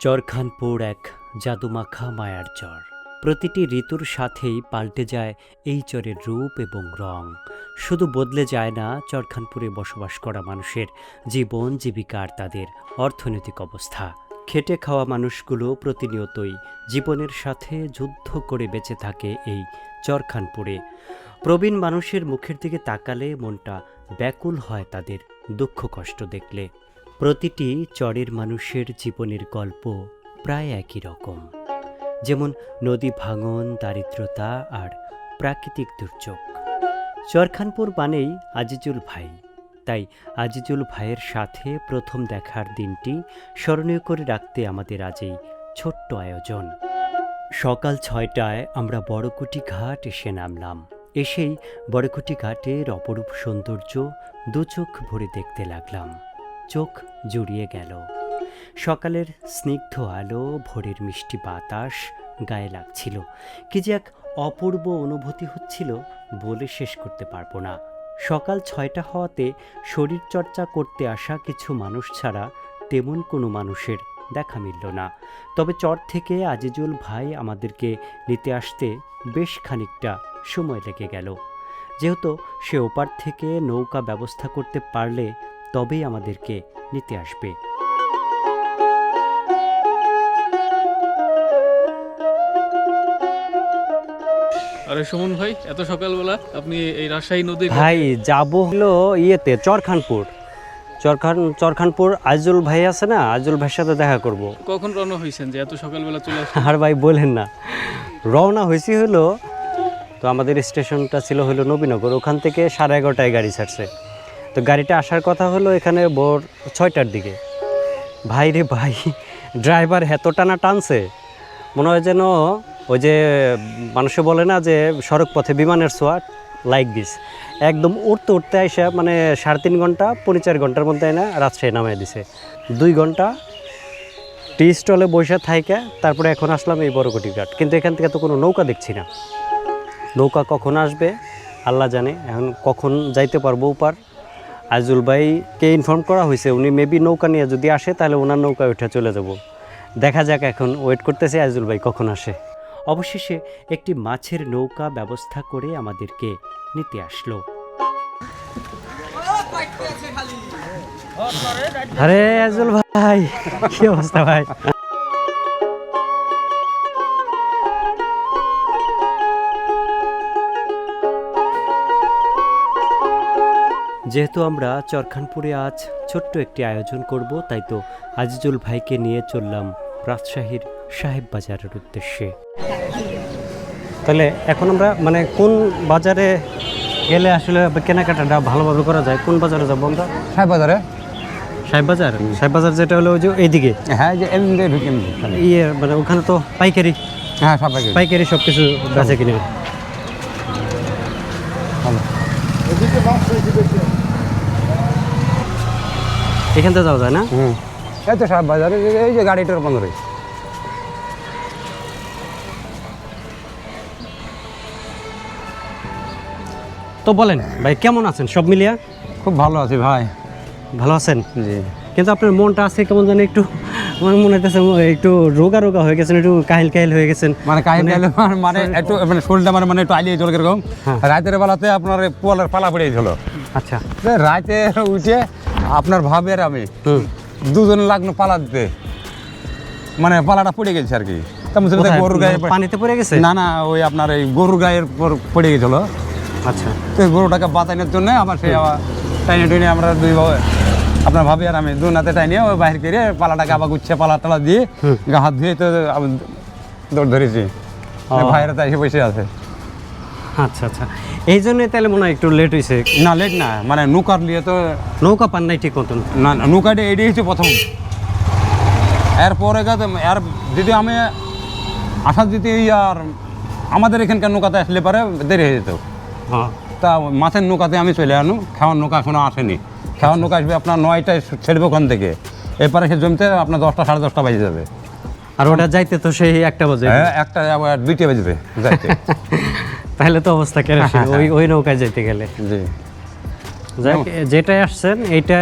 চরখানপুর এক জাদুমাখা মায়ার চর। প্রতিটি ঋতুর সাথেই পাল্টে যায় এই চরের রূপ এবং রং। শুধু বদলে যায় না, চরখানপুরে বসবাস করা মানুষের জীবন জীবিকার তাদের অর্থনৈতিক অবস্থা। খেটে খাওয়া মানুষগুলো প্রতিনিয়তই জীবনের সাথে যুদ্ধ করে বেঁচে থাকে এই চরখানপুরে। প্রবীণ মানুষের মুখের দিকে তাকালে মনটা ব্যাকুল হয় তাদের দুঃখ কষ্ট দেখলে। প্রতিটি চরের মানুষের জীবনের গল্প প্রায় একই রকম। যেমন নদী ভাঙন, দারিদ্রতা আর প্রাকৃতিক দুর্যোগ। চরখানপুর মানেই আজিজুল ভাই। তাই আজিজুল ভাইয়ের সাথে প্রথম দেখার দিনটি স্মরণীয় করে রাখতে আমাদের আজ এই ছোট্ট আয়োজন। সকাল ছয়টায় আমরা বড়কুটি ঘাট এসে নামলাম। এসেই বড়কুটি ঘাটের অপরূপ সৌন্দর্য দু চোখ ভরে দেখতে লাগলাম। চোখ জুড়িয়ে গেল। সকালের স্নিগ্ধ আলো, ভোরের মিষ্টি বাতাস গায়ে লাগছিল। কি যে এক অপূর্ব অনুভূতি হচ্ছিল বলে শেষ করতে পারব না। সকাল ছয়টা হওয়াতে শরীরচর্চা করতে আসা কিছু মানুষ ছাড়া তেমন কোনো মানুষের দেখা মিলল না। তবে চর থেকে আজিজুল ভাই আমাদেরকে নিতে আসতে বেশ খানিকটা সময় লেগে গেল। যেহেতু সে ওপার থেকে নৌকা ব্যবস্থা করতে পারলে তবেই আমাদেরকে নিতে আসবে। আরে সুমন ভাই এত সকালবেলা আপনি এই রাজশাহী নদী ভাই যাব হলো ইয়েতে চরখানপুর। চরখান চরখানপুর আজুল ভাই আছে না? আজুল ভাইয়ের সাথে দেখা করব। কখন রওনা হয়েছেন যে এত সকালবেলা চলে আর ভাই বলেন না। রওনা হয়েছি হলো তো আমাদের স্টেশনটা ছিল হলো নবীনগর। ওখান থেকে সাড়ে এগারোটায় গাড়ি ছাড়ছে। তো গাড়িটা আসার কথা হলো এখানে ভোর ছয়টার দিকে। ভাই রে ভাই, ড্রাইভার এত টানা টানছে, মনে হয় যেন ওই যে মানুষে বলে না যে সড়ক পথে বিমানের ছোঁয়া লাইক দিস একদম উঠতে উঠতে আইসা মানে সাড়ে তিন ঘণ্টা, পৌনে চার ঘণ্টার মধ্যে না রাজশাহী নামাই দিছে। দুই ঘণ্টা, টি স্টলে বসে থাইকা, তারপরে এখন আসলাম এই বড়কটি ঘাট। কিন্তু এখান থেকে তো কোনো নৌকা দেখছি না। নৌকা কখন আসবে, আল্লাহ জানে, এখন কখন যাইতে পারব উপার আজুল ভাইকে ইনফর্ম করা হয়েছে, উনি মেবি নৌকা নিয়ে যদি আসে, তাহলে ওনার নৌকায় উঠে চলে যাব। দেখা যাক এখন ওয়েট করতেছে আজুল ভাই, কখন আসে। অবশেষে একটি মাছের নৌকা ব্যবস্থা করে আমাদেরকে নিতে আসলো। আরে আজুল ভাই, কি অবস্থা ভাই? যেহেতু আমরা চরখানপুরে আজ ছোট্ট একটি আয়োজন করব তাই তো আজিজুল ভাইকে নিয়ে চললাম রাজশাহীর সাহেব বাজারের উদ্দেশ্যে। তাহলে এখন আমরা মানে কোন বাজারে গেলে আসলে কেনাকাটাটা ভালোভাবে করা যায়? কোন বাজারে যাব আমরা? সাহেব বাজারে। সাহেব বাজার? সাহেব বাজার যেটা হলো ওই যে এইদিকে? হ্যাঁ যে এমনি দিয়ে ঢুকে ইয়ে মানে ওখানে তো পাইকারি। হ্যাঁ সব পাইকারি। পাইকারি সব কিছু বেচে কিনে। ভালো। এখান থেকে যাওয়া যায় না? হুম। এই তো সাহেব বাজারে এই যে- গাড়িটার বন্ধ রয়েছে তো বলেন ভাই কেমন আছেন? সব মিলিয়া? খুব ভালো আছি ভাই। ভালো আছেন? জি। কিন্তু আপনার মনটা আছে কেমন জানি একটু আমার মনে হইতেছে একটু রোগা রোগা হয়ে গেছেন একটু কাহিল কাহিল হয়ে গেছেন। মানে কাহিল গেলে মানে একটু মানে শরীরটা মানে মানে একটু আলিয়ে চলে এরকম হ্যাঁ। রাতের বেলাতে আপনার পোয়ালের পালা পড়ে গেছিল। আচ্ছা। রাতে উঠে আপনার ভাবে আর আমি দুজন লাগল পালা দিতে। মানে পালাটা পড়ে গেছে আর কি? গরুর গায়ে পানিতে পড়ে গেছে? না না ওই আপনার এই গরুর গায়ের পর পড়ে গেছিল। আচ্ছা। তো গরুটাকে বাঁচানোর জন্য আবার সেই টাইনে টাইনে আমরা দুই ভাবে আপনার ভাবি আর আমি দু নাতে টাইনে ওই বাহির করে পালাটাকে আবার গুচ্ছে পালা টালা দিয়ে গা হাত ধুয়ে তো দৌড় ধরেছি। ও। ভাইরা তাই এসে বসে আছে। আচ্ছা আচ্ছা। এই জন্যই তাহলে মনে হয় একটু লেট হয়েছে না লেট না মানে নৌকার নিয়ে তো নৌকা পান নাই ঠিক মতন। না না, নৌকাটা এটাই হচ্ছে প্রথম। এরপরে আর যদি আমি আশা দিতে আর আমাদের এখানকার নৌকাতে আসলে পরে দেরি হয়ে যেত। হ্যাঁ তা মাছের নৌকাতে আমি চলে আনু খাওয়ার নৌকা এখনও আসেনি। খাওয়ার নৌকা আসবে আপনার নয়টায় ছেড়বে ওখান থেকে। এরপরে সে জমিতে আপনার দশটা সাড়ে দশটা বাজে যাবে। আর ওটা যাইতে তো সেই একটা বাজে। হ্যাঁ একটা দুইটা বাজবে যাইতে। তাহলে তো অবস্থা কেন ওই ওই নৌকায় যেতে গেলে। জি। যাক আসছেন এইটা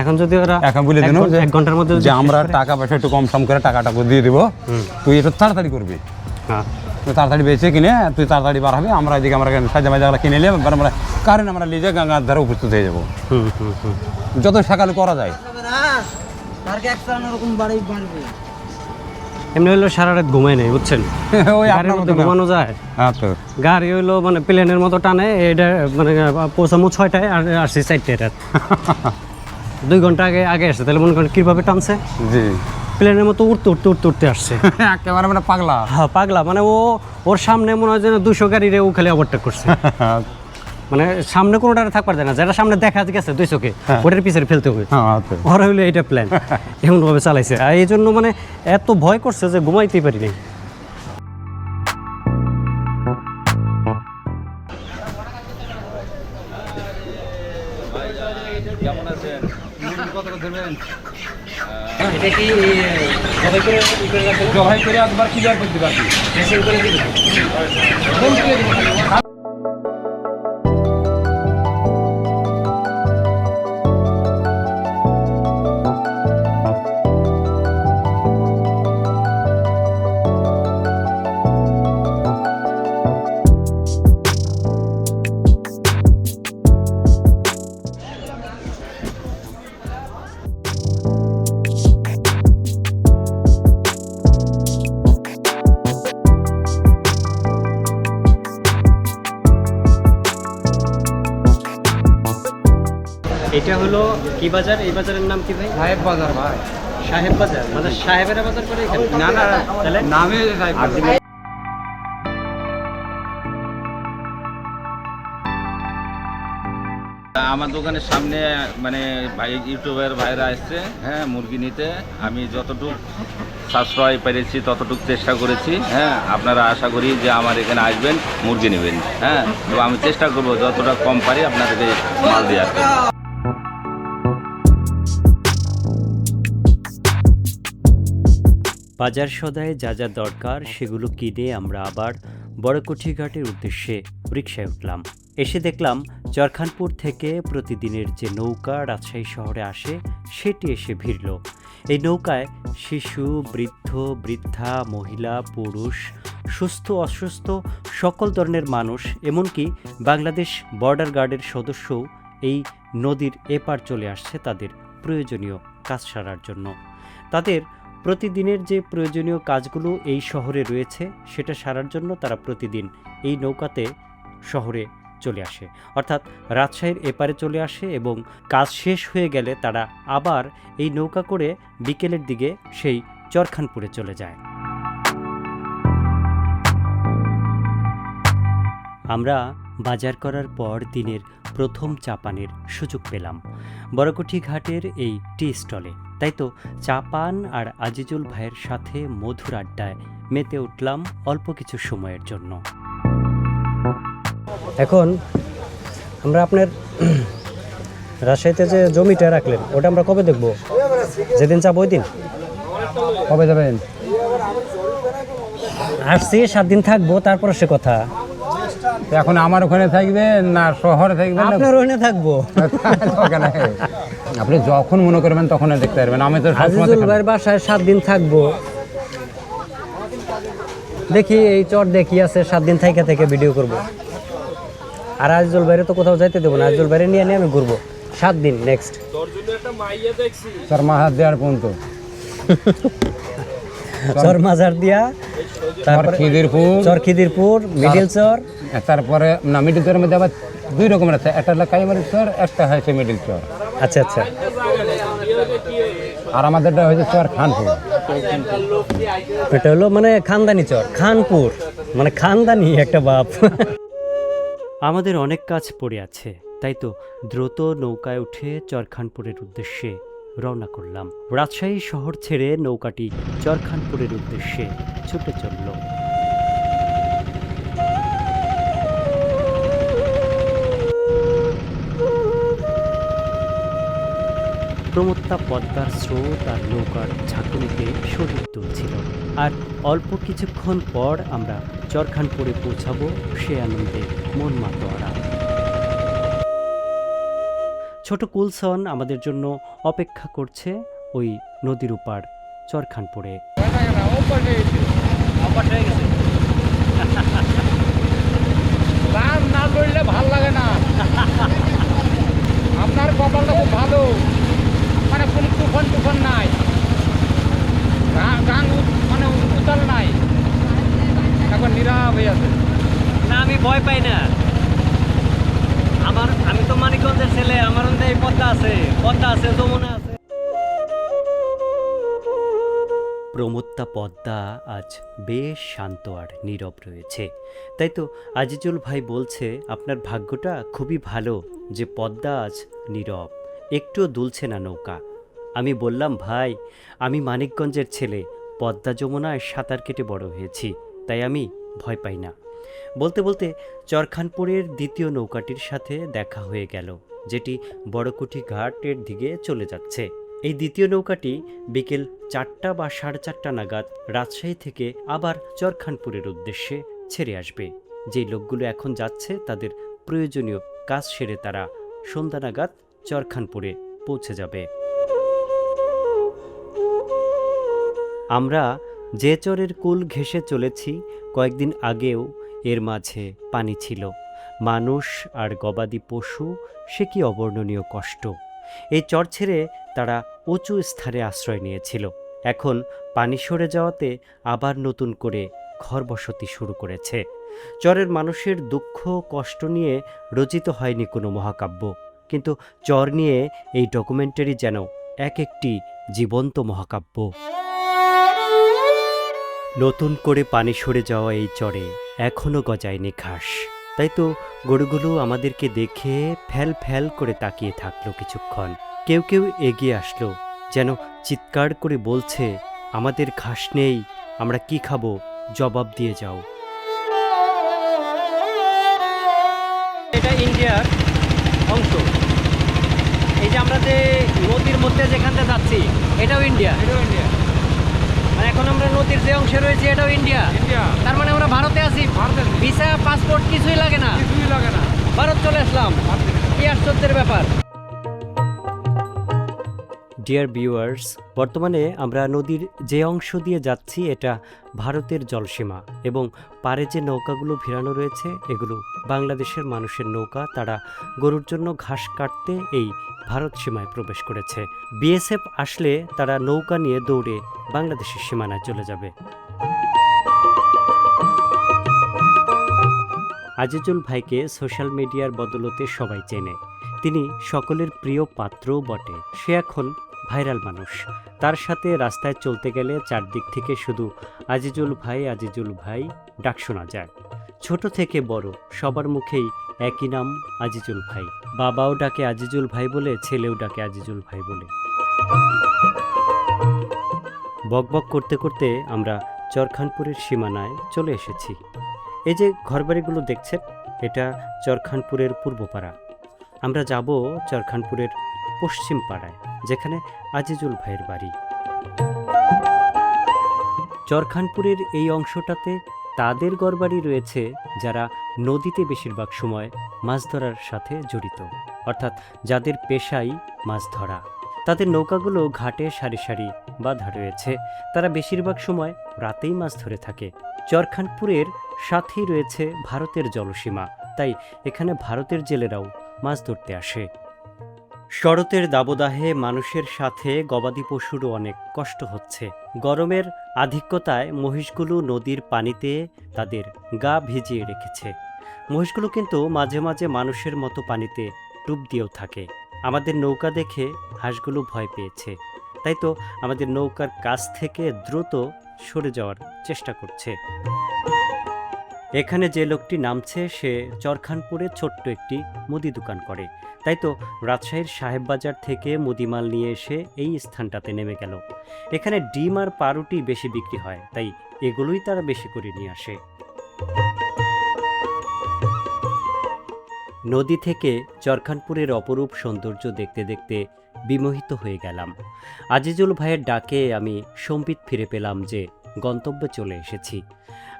এখন যদি ওরা এখন বলে দিন এক ঘণ্টার মধ্যে যে আমরা টাকা পয়সা একটু কম সম করে টাকাটা দিয়ে দিব। তুই একটু তাড়াতাড়ি করবি। হ্যাঁ। তুই তাড়াতাড়ি বেঁচে কিনে তুই তাড়াতাড়ি বার হবে আমরা এদিকে আমরা সাজা মাজাগুলো কিনে নিলাম এবার আমরা কারেন্ট আমরা নিজে গঙ্গার ধারে উপস্থিত হয়ে যাব। হুম হুম হুম। যত সকালে করা যায়। এমনি হইল সারা রাত ঘুমাই নেই বুঝছেন? ওই আপনার মতো ঘুমানো যায়? হ্যাঁ তো। গাড়ি হইল মানে প্লেনের মতো টানে এটা মানে পৌঁছামু ছয়টায় আর আসছি রাত। দুই ঘণ্টা আগে আগে আসছে তাহলে মনে করেন কীভাবে টানছে? জি। প্লেনের মতো উঠতে উঠতে উঠতে উঠতে আসছে। একেবারে মানে পাগলা। হ্যাঁ পাগলা মানে ও ওর সামনে মনে হয় যেন দুশো গাড়িরে ও খালি ওভারটেক করছে। মানে সামনে কোনোটা থাকবার যায় না। যেটা সামনে দেখা গেছে দুই চোখে ওটার পিছনে ফেলতে হবে। হ্যাঁ তো ওরা হইল এইটা প্ল্যান এমনভাবে চালাইছে। আর এই জন্য মানে এত ভয় করছে যে ঘুমাইতেই পারিনি এটা কি জবাই করে একবার ক্লিয়ার করতে পারবি এটা বাজার এই বাজারের নাম কি ভাই? সাহেব বাজার ভাই। সাহেব বাজার মানে সাহেবেরা বাজার করে এখানে? না না তাহলে? নামে সাহেব বাজার। আমার দোকানের সামনে মানে ভাই ইউটিউবের ভাইরা আসছে হ্যাঁ মুরগি নিতে। আমি যতটুকু সাশ্রয় পেরেছি ততটুকু চেষ্টা করেছি হ্যাঁ আপনারা আশা করি যে আমার এখানে আসবেন মুরগি নেবেন হ্যাঁ তো আমি চেষ্টা করব যতটা কম পারি আপনাদেরকে মাল দিয়ে আসতে বাজার সদায় যা যা দরকার সেগুলো কিনে আমরা আবার বড়কুঠি ঘাটের উদ্দেশ্যে রিক্সায় উঠলাম। এসে দেখলাম চরখানপুর থেকে প্রতিদিনের যে নৌকা রাজশাহী শহরে আসে, সেটি এসে ভিড়ল। এই নৌকায় শিশু, বৃদ্ধ, বৃদ্ধা, মহিলা, পুরুষ, সুস্থ, অসুস্থ, সকল ধরনের মানুষ, এমনকি বাংলাদেশ বর্ডার গার্ডের সদস্যও এই নদীর এপার চলে আসছে তাদের প্রয়োজনীয় কাজ সারার জন্য। তাদের প্রতিদিনের যে প্রয়োজনীয় কাজগুলো এই শহরে রয়েছে, সেটা সারার জন্য তারা প্রতিদিন এই নৌকাতে শহরে চলে আসে। অর্থাৎ রাজশাহীর এপারে চলে আসে এবং কাজ শেষ হয়ে গেলে তারা আবার এই নৌকা করে বিকেলের দিকে সেই চরখানপুরে চলে যায়। আমরা বাজার করার পর দিনের প্রথম চাপানের সুযোগ পেলাম। বড়কুঠি ঘাটের এই টি স্টলে। তাই তো চাপান আর আজিজুল ভাইয়ের সাথে মধুর আড্ডায় মেতে উঠলাম অল্প কিছু সময়ের জন্য। এখন আমরা আপনার রাজশাহীতে যে জমিটা রাখলেন, ওটা আমরা কবে দেখব? যেদিন চাপ ওই দিন? কবে যাবেন? আসছি, সাত দিন থাকব, তারপর সে কথা। এখন আমার ওখানে থাকবেন না শহরে থাকবে আপনার ওখানে থাকব। আপনি যখন মনে করবেন তখন দেখতে পারবেন। আমি তো সবসময় আজিজুল ভাইয়ের বাসায় সাত দিন থাকব। দেখি এই চর দেখি আছে সাত দিন থেকে থেকে ভিডিও করব। আর আজিজুল ভাইরে তো কোথাও যাইতে দেবো না। আজিজুল ভাইরে নিয়ে নিয়ে আমি ঘুরবো। সাত দিন নেক্সট স্যার মাহাত দেওয়ার পর্যন্ত। চর মাজার দিয়া তারপর তারপরে খিদিরপুর চর খিদিরপুর মিডিল চর। তারপরে না মিডিল চরের মধ্যে আবার দুই রকমের আছে। একটা হলো কাইমারি চর একটা হয়েছে মিডিল চর। আচ্ছা আচ্ছা। আর আমাদেরটা হয়েছে চর খানপুর। এটা হলো মানে খানদানি চর খানপুর। মানে খানদানি একটা বাপ। আমাদের অনেক কাজ পড়ে আছে তাই তো? দ্রুত নৌকায় উঠে চরখানপুরের উদ্দেশ্যে রওনা করলাম। রাজশাহী শহর ছেড়ে নৌকাটি চরখানপুরের উদ্দেশ্যে ছুটে চলল। প্রমত্তা পদ্মার স্রোত আর নৌকার ঝাঁকুনিতে শরীর তুলছিল আর অল্প কিছুক্ষণ পর আমরা চরখানপুরে পৌঁছাবো সে আনন্দে মন মাতোয়ারা। ছোট কুলসন আমাদের জন্য অপেক্ষা করছে ওই নদীর উপার চরখানপুরে। না ভালো লাগে না। আপনার কপালটা খুব ভালো। প্রমত্তা পদ্মা আজ বেশ শান্ত আর নীরব রয়েছে। তাই তো আজিজুল ভাই বলছে, আপনার ভাগ্যটা খুবই ভালো যে পদ্মা আজ নীরব। একটুও দুলছে না নৌকা। আমি বললাম, ভাই, আমি মানিকগঞ্জের ছেলে। পদ্মা যমুনায় সাঁতার কেটে বড় হয়েছি, তাই আমি ভয় পাই না। বলতে বলতে চরখানপুরের দ্বিতীয় নৌকাটির সাথে দেখা হয়ে গেল, যেটি বড়কুঠি ঘাটের দিকে চলে যাচ্ছে। এই দ্বিতীয় নৌকাটি বিকেল চারটা বা সাড়ে চারটা নাগাদ রাজশাহী থেকে আবার চরখানপুরের উদ্দেশ্যে ছেড়ে আসবে। যেই লোকগুলো এখন যাচ্ছে, তাদের প্রয়োজনীয় কাজ সেরে তারা সন্ধ্যা নাগাদ চরখানপুরে পৌঁছে যাবে। আমরা যে চরের কুল ঘেঁষে চলেছি, কয়েকদিন আগেও এর মাঝে পানি ছিল। মানুষ আর গবাদি পশু, সে কি অবর্ণনীয় কষ্ট। এই চর ছেড়ে তারা উঁচু স্থানে আশ্রয় নিয়েছিল। এখন পানি সরে যাওয়াতে আবার নতুন করে ঘর বসতি শুরু করেছে। চরের মানুষের দুঃখ কষ্ট নিয়ে রচিত হয়নি কোনো মহাকাব্য। কিন্তু চর নিয়ে এই ডকুমেন্টারি যেন এক একটি জীবন্ত মহাকাব্য। নতুন করে পানি সরে যাওয়া এই চরে এখনও গজায়নি ঘাস। তাই তো গরুগুলো আমাদেরকে দেখে ফ্যাল ফ্যাল করে তাকিয়ে থাকল কিছুক্ষণ। কেউ কেউ এগিয়ে আসলো যেন চিৎকার করে বলছে আমাদের ঘাস নেই আমরা কি খাব? জবাব দিয়ে যাও। এটা ইন্ডিয়ার অংশ। এই যে আমরা যে নদীর মধ্যে যেখানটা যাচ্ছি এটাও ইন্ডিয়া। মানে এখন আমরা নদীর যে অংশে রয়েছে এটাও ইন্ডিয়া ইন্ডিয়া তার মানে আমরা ভারতে আছি। ভিসা পাসপোর্ট কিছুই লাগে না। কিছুই লাগে না। ভারত চলে আসলাম। কি আশ্চর্যের ব্যাপার। ডিয়ার ভিউয়ার্স বর্তমানে আমরা নদীর যে অংশ দিয়ে যাচ্ছি, এটা ভারতের জলসীমা এবং পারে যে নৌকাগুলো ভিড়ানো রয়েছে, এগুলো বাংলাদেশের মানুষের নৌকা। তারা গরুর জন্য ঘাস কাটতে এই ভারত সীমায় প্রবেশ করেছে। বিএসএফ আসলে তারা নৌকা নিয়ে দৌড়ে বাংলাদেশের সীমানায় চলে যাবে। আজিজুল ভাইকে সোশ্যাল মিডিয়ার বদলতে সবাই চেনে। তিনি সকলের প্রিয় পাত্রও বটে। সে এখন ভাইরাল মানুষ। তার সাথে রাস্তায় চলতে গেলে চারদিক থেকে শুধু আজিজুল ভাই আজিজুল ভাই ডাক শোনা যায়। ছোট থেকে বড়, সবার মুখেই একই নাম আজিজুল ভাই। বাবাও ডাকে আজিজুল ভাই বলে, ছেলেও ডাকে আজিজুল ভাই বলে। বকবক করতে করতে আমরা চরখানপুরের সীমানায় চলে এসেছি। এই যে ঘরবাড়িগুলো দেখছেন, এটা চরখানপুরের পূর্বপাড়া। আমরা যাব চরখানপুরের পশ্চিম পাড়ায়, যেখানে আজিজুল ভাইয়ের বাড়ি। চরখানপুরের এই অংশটাতে তাদের ঘরবাড়ি রয়েছে, যারা নদীতে বেশিরভাগ সময় মাছ ধরার সাথে জড়িত। অর্থাৎ যাদের পেশাই মাছ ধরা। তাদের নৌকাগুলো ঘাটে সারি সারি বাঁধা রয়েছে। তারা বেশিরভাগ সময় রাতেই মাছ ধরে থাকে। চরখানপুরের সাথেই রয়েছে ভারতের জলসীমা। তাই এখানে ভারতের জেলেরাও মাছ ধরতে আসে। শরতের দাবদাহে মানুষের সাথে গবাদি পশুরও অনেক কষ্ট হচ্ছে। গরমের আধিক্যতায় মহিষগুলো নদীর পানিতে তাদের গা ভিজিয়ে রেখেছে। মহিষগুলো কিন্তু মাঝে মাঝে মানুষের মতো পানিতে ডুব দিয়েও থাকে। আমাদের নৌকা দেখে হাঁসগুলো ভয় পেয়েছে। তাই তো আমাদের নৌকার কাছ থেকে দ্রুত সরে যাওয়ার চেষ্টা করছে। এখানে যে লোকটি নামছে, সে চরখানপুরে ছোট্ট একটি মুদি দোকান করে। তাই তো রাজশাহীর সাহেব বাজার থেকে মুদিমাল নিয়ে এসে এই স্থানটাতে নেমে গেল। এখানে ডিম আর পাউরুটি বেশি বিক্রি হয়, তাই এগুলোই তারা বেশি করে নিয়ে আসে। নদী থেকে চরখানপুরের অপরূপ সৌন্দর্য দেখতে দেখতে বিমোহিত হয়ে গেলাম। আজিজুল ভাইয়ের ডাকে আমি সম্বিত ফিরে পেলাম যে গন্তব্যে চলে এসেছি।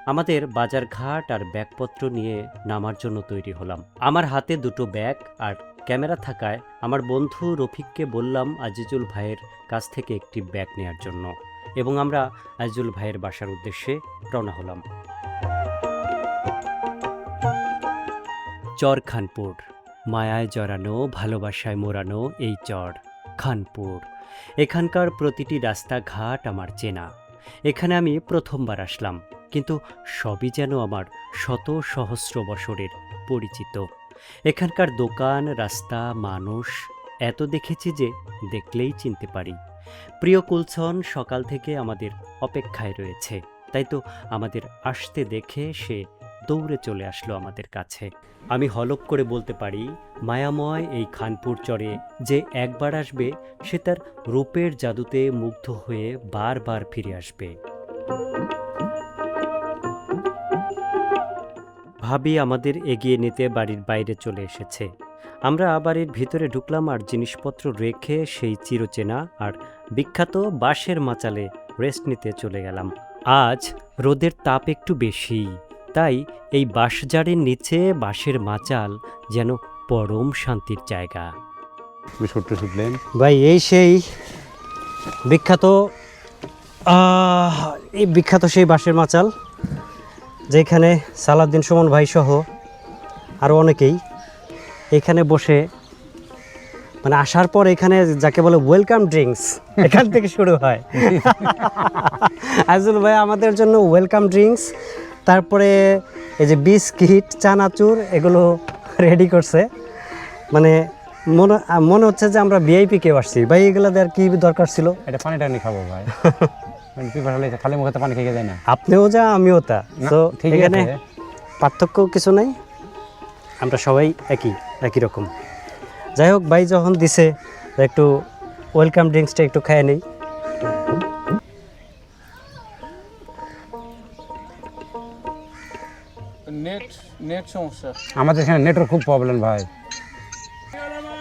আমাদের বাজার ঘাট আর ব্যাগপত্র নিয়ে নামার জন্য তৈরি হলাম। আমার হাতে দুটো ব্যাগ আর ক্যামেরা থাকায় আমার বন্ধু রফিককে বললাম আজিজুল ভাইয়ের কাছ থেকে একটি ব্যাগ নেয়ার জন্য এবং আমরা আজিজুল ভাইয়ের বাসার উদ্দেশ্যে রওনা হলাম। চর খানপুর। মায়ায় জড়ানো, ভালোবাসায় মোড়ানো এই চর খানপুর। এখানকার প্রতিটি রাস্তাঘাট আমার চেনা। এখানে আমি প্রথমবার আসলাম। কিন্তু সবই যেন আমার শত সহস্র বছরের পরিচিত। এখানকার দোকান, রাস্তা, মানুষ, এত দেখেছি যে দেখলেই চিনতে পারি। প্রিয় কুলছন সকাল থেকে আমাদের অপেক্ষায় রয়েছে, তাই তো আমাদের আসতে দেখে সে দৌড়ে চলে আসলো আমাদের কাছে। আমি হলপ করে বলতে পারি, মায়াময়, এই খানপুর চরে যে একবার আসবে, সে তার রূপের জাদুতে মুগ্ধ হয়ে বারবার ফিরে আসবে। ভাবি আমাদের এগিয়ে নিতে বাড়ির বাইরে চলে এসেছে। আমরা বাড়ির ভিতরে ঢুকলাম আর জিনিসপত্র রেখে সেই চিরচেনা আর বিখ্যাত বাঁশের মাচালে রেস্ট নিতে চলে গেলাম। আজ রোদের তাপ একটু বেশি তাই এই বাঁশঝাড়ের নিচে বাঁশের মাচাল যেন পরম শান্তির জায়গা। ভাই এই সেই বিখ্যাত আহ, এই বিখ্যাত সেই বাঁশের মাচাল। যেখানে সালাদ্দিন সুমন ভাই সহ আরও অনেকেই এখানে বসে মানে আসার পর এখানে যাকে বলে ওয়েলকাম ড্রিঙ্কস এখান থেকে শুরু হয়। আজুল ভাই আমাদের জন্য ওয়েলকাম ড্রিঙ্কস তারপরে এই যে বিস্কিট চানাচুর এগুলো রেডি করছে। মানে মনে মনে হচ্ছে যে আমরা ভিআইপি কেউ আসছি। ভাই এগুলো দেওয়ার কি দরকার ছিল? এটা পানি টানি খাব ভাই। খালি মুখে পানি খেয়ে যায় না। আপনিও যা আমিও তা। তো এখানে আছে। পার্থক্য কিছু নাই? আমরা সবাই একই একই রকম। যাই হোক ভাই যখন দিছে একটু ওয়েলকাম ড্রিঙ্কসটা একটু খায় নেই। নেট নেট সমস্যা। আমাদের এখানে নেটওয়ার্ক খুব প্রবলেম ভাই।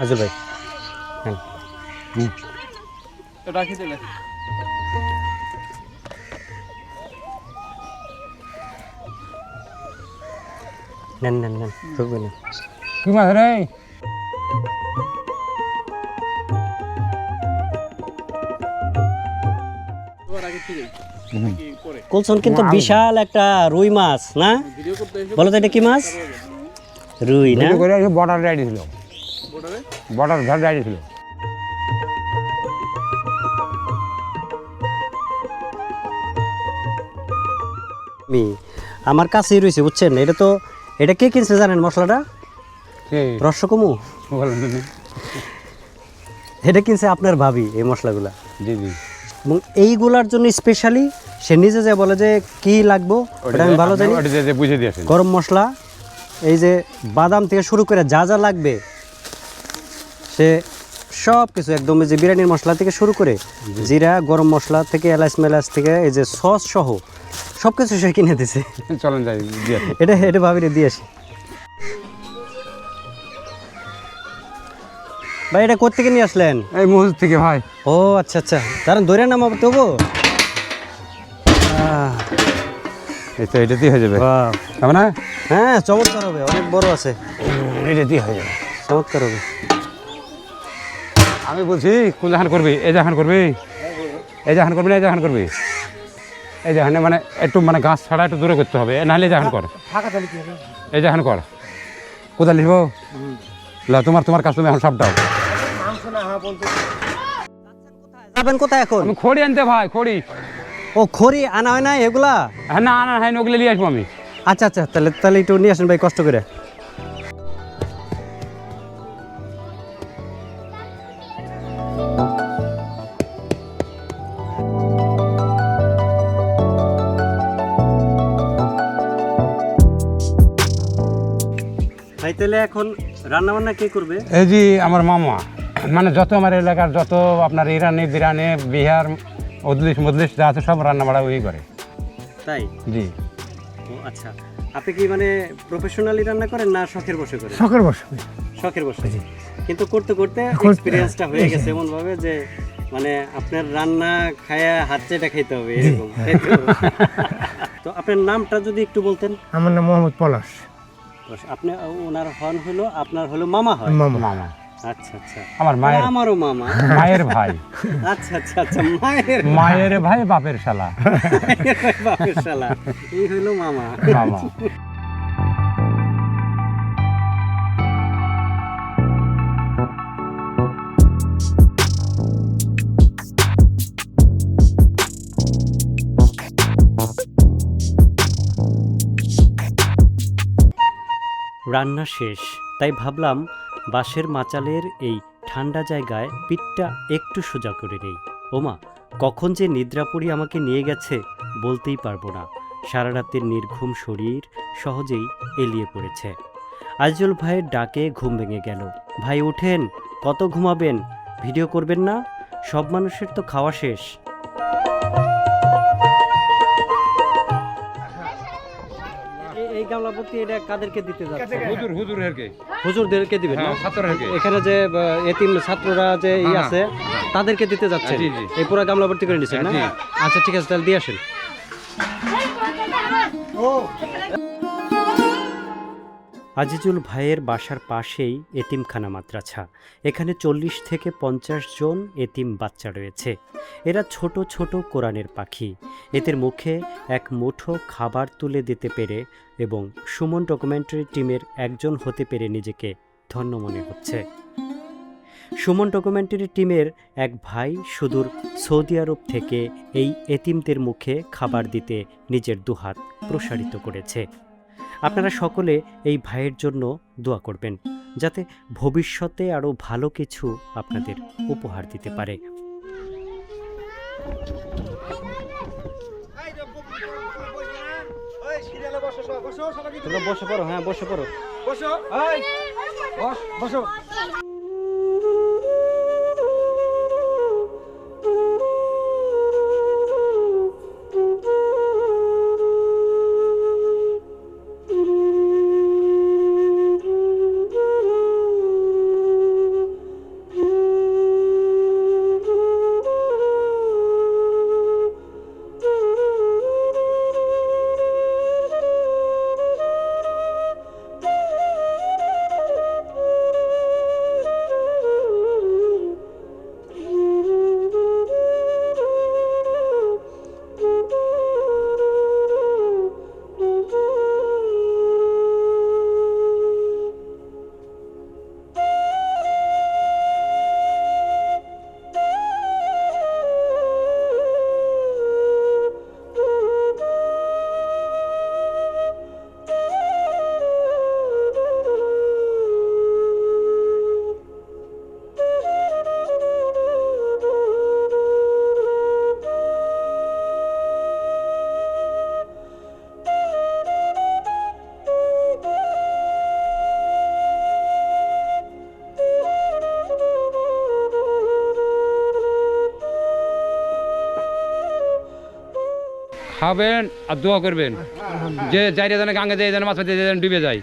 আজুল ভাই। হ্যাঁ। তো রাখি দিলে নেন নেন নেন ঢুকবে না। কি মাছ রে তোমার আগে কি কি পরে কুলসন কিন্তু বিশাল একটা রুই মাছ না? ভিডিও বলো তো এটা কি মাছ? রুই না? করে বর্ডার রাইডি ছিল বোর্ডারে ঘর রাইডি ছিল আমি আমার কাছেই রয়েছে বুঝছেন? এটা তো এটা কে কিনছে জানেন মশলাটা? রসকমু। এটা কিনছে আপনার ভাবি এই মশলাগুলা। জি জি। এবং এইগুলার জন্য স্পেশালি সে নিজে যে বলে যে কি লাগবো আমি ভালো জানি। বুঝে দিয়েছেন। গরম মশলা এই যে বাদাম থেকে শুরু করে যা যা লাগবে সে সব কিছু একদম যে বিরিয়ানির মশলা থেকে শুরু করে জিরা গরম মশলা থেকে এলাচ মেলাচ থেকে এই যে সস সহ সব কিছু সে কিনে দিছে। চলেন যাই এটা এটা ভাবিরে দিয়ে আসি। ভাই এটা কোথেকে নিয়ে আসলেন? এই মসজিদ থেকে ভাই। ও আচ্ছা আচ্ছা। কারণ ধরে নাম তবু এই তো এটা দিয়ে হয়ে যাবে। হবে না? হ্যাঁ চমৎকার হবে অনেক বড় আছে। এটা দিয়ে হয়ে যাবে। চমৎকার হবে। আমি বলছি কোন জাহান করবি? এই জাহান করবি? এই জাহান করবি না এই জাহান করবি? এই জাহানে মানে একটু মানে গাছ ছাড়া একটু দূরে করতে হবে। নাহলে জাহান কর। এই জাহান কর। কোথায় লিখব লা তোমার তোমার কাজ তুমি এখন সবটাও যাবেন কোথায় এখন? আমি খড়ি আনতে ভাই খড়ি। ও খড়ি আনা হয় না এগুলা? হ্যাঁ না আনা হয় না হ্যাঁ ওগুলো নিয়ে আসব আমি। আচ্ছা আচ্ছা তাহলে তাহলে একটু নিয়ে আসেন ভাই কষ্ট করে। তাহলে এখন রান্না বান্না কে করবে? এই যে আমার মামা মানে যত আমার এলাকার যত আপনার ইরানি বিরানি বিহার উদলিশ মদলিশ যা আছে সব রান্না বাড়া ওই করে। তাই? জি। ও আচ্ছা। আপনি কি মানে প্রফেশনালি রান্না করেন না শখের বসে করেন? শখের বসে শখের বসে? জি। কিন্তু করতে করতে এক্সপিরিয়েন্সটা হয়ে গেছে এমন ভাবে যে মানে আপনার রান্না খায়া হাত চেটে খাইতে হবে এরকম? তো আপনার নামটা যদি একটু বলতেন। আমার নাম মোহাম্মদ পলাশ। আপনি ওনার হন হলো আপনার হলো মামা হয়? মামা। আচ্ছা আচ্ছা। আমার মায়ের আমারও মামা? মায়ের ভাই। আচ্ছা আচ্ছা আচ্ছা মায়ের মায়ের ভাই বাপের শালা। বাপের শালা। এই হলো মামা। মামা। রান্না শেষ। তাই ভাবলাম বাঁশের মাচালের এই ঠান্ডা জায়গায় পিঠটা একটু সোজা করে নেই। ওমা, কখন যে নিদ্রাপুরি আমাকে নিয়ে গেছে বলতেই পারব না। সারা রাতের নির্ঘুম শরীর সহজেই এলিয়ে পড়েছে। আজল ভাইয়ের ডাকে ঘুম ভেঙে গেল। ভাই, ওঠেন, কত ঘুমাবেন? ভিডিও করবেন না? সব মানুষের তো খাওয়া শেষ। গামলা ভর্তি এটা কাদেরকে দিতে যাচ্ছে? হুজুর হুজুর হেরকে হুজুরদেরকে দিবেন না? হ্যাঁ এখানে যে এতিম ছাত্ররা যে ই হ্যাঁ, আছে তাদেরকে দিতে জি। এই পুরো গামলা ভর্তি করে নিচ্ছেন না? আচ্ছা ঠিক আছে তাহলে দিয়ে আসেন। আজিজুল ভাইয়ের বাসার পাশেই এতিমখানা মাদ্রাসা এখানে চল্লিশ থেকে পঞ্চাশ জন এতিম বাচ্চা রয়েছে। এরা ছোট ছোট কোরআনের পাখি। এদের মুখে এক মুঠো খাবার তুলে দিতে পেরে এবং সুমন ডকুমেন্টারি টিমের একজন হতে পেরে নিজেকে ধন্য মনে হচ্ছে। সুমন ডকুমেন্টারি টিমের এক ভাই সুদূর সৌদি আরব থেকে এই এতিমদের মুখে খাবার দিতে নিজের দুহাত প্রসারিত করেছে। আপনারা সকলে এই ভাইয়ের জন্য দোয়া করবেন যাতে ভবিষ্যতে আরও ভালো কিছু আপনাদের উপহার দিতে পারে। তোমরা বসে পড়ো হ্যাঁ বসে পড়ো। খাবেন আর দোয়া করবেন। যে যাইরে যেন গাঙ্গে যায় যেন মাছ যেন ডুবে যায়।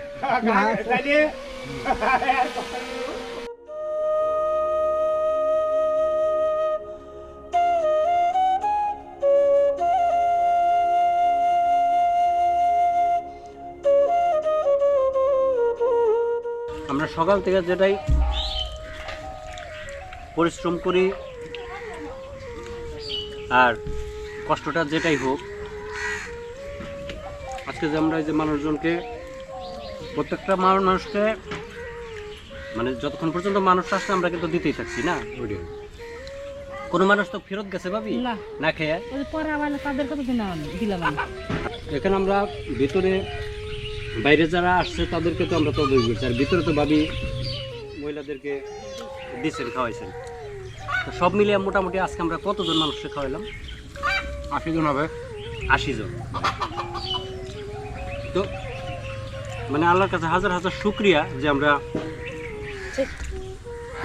আমরা সকাল থেকে যেটাই পরিশ্রম করি আর কষ্টটা যেটাই হোক আজকে যে আমরা এই যে মানুষজনকে প্রত্যেকটা মানুষকে মানে যতক্ষণ পর্যন্ত মানুষ আসছে আমরা কিন্তু দিতেই থাকছি না? কোনো মানুষ তো ফেরত গেছে ভাবি? না। না খেয়ে? তাদের কত দিন দিলাম এখানে আমরা ভিতরে বাইরে যারা আসছে তাদেরকে তো আমরা তদবির করছি। আর ভিতরে তো ভাবি মহিলাদেরকে দিচ্ছেন খাওয়াইছেন। তো সব মিলিয়ে মোটামুটি আজকে আমরা কতজন মানুষকে খাওয়াইলাম? আশি জন হবে। আশি জন। তো মানে আল্লাহর কাছে হাজার হাজার শুক্রিয়া যে আমরা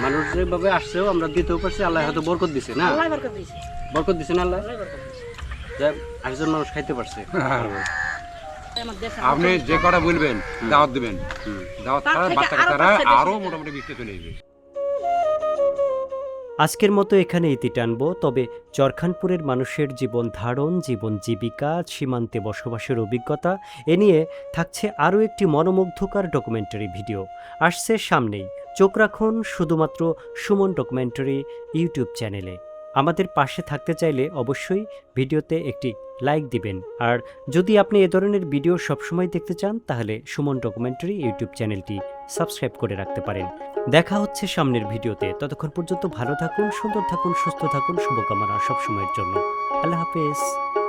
মানুষ যেভাবে আসছেও আমরা দিতেও পারছি আল্লাহ হয়তো বরকত দিছে না? বরকত দিছে। না আল্লাহ? আল্লাহ বরকত দিয়েছে যে আশি জন মানুষ খাইতে পারছে। আপনি যে কটা বলবেন দাওয়াত দিবেন। দাওয়াত তার ছাড়া বাচ্চা আরও কাচ্চারা আরও মোটামুটি বিশটা চলে যাবে। আজকের মতো এখানে ইতি টানব। তবে চরখানপুরের মানুষের জীবন ধারণ, জীবন জীবিকা, সীমান্তে বসবাসের অভিজ্ঞতা, এ নিয়ে থাকছে আরও একটি মনোমুগ্ধকর ডকুমেন্টারি ভিডিও। আসছে সামনেই। চোখ রাখুন শুধুমাত্র সুমন ডকুমেন্টারি ইউটিউব চ্যানেলে। আমাদের পাশে থাকতে চাইলে অবশ্যই ভিডিওতে একটি লাইক দিবেন। আর যদি আপনি এ ধরনের ভিডিও সবসময় দেখতে চান, তাহলে সুমন ডকুমেন্টারি ইউটিউব চ্যানেলটি সাবস্ক্রাইব করে রাখতে পারেন। দেখা হচ্ছে সামনের ভিডিওতে। ততক্ষণ পর্যন্ত ভালো থাকুন, সুন্দর থাকুন, সুস্থ থাকুন। শুভকামনা সবসময়ের জন্য। আল্লাহ হাফেজ।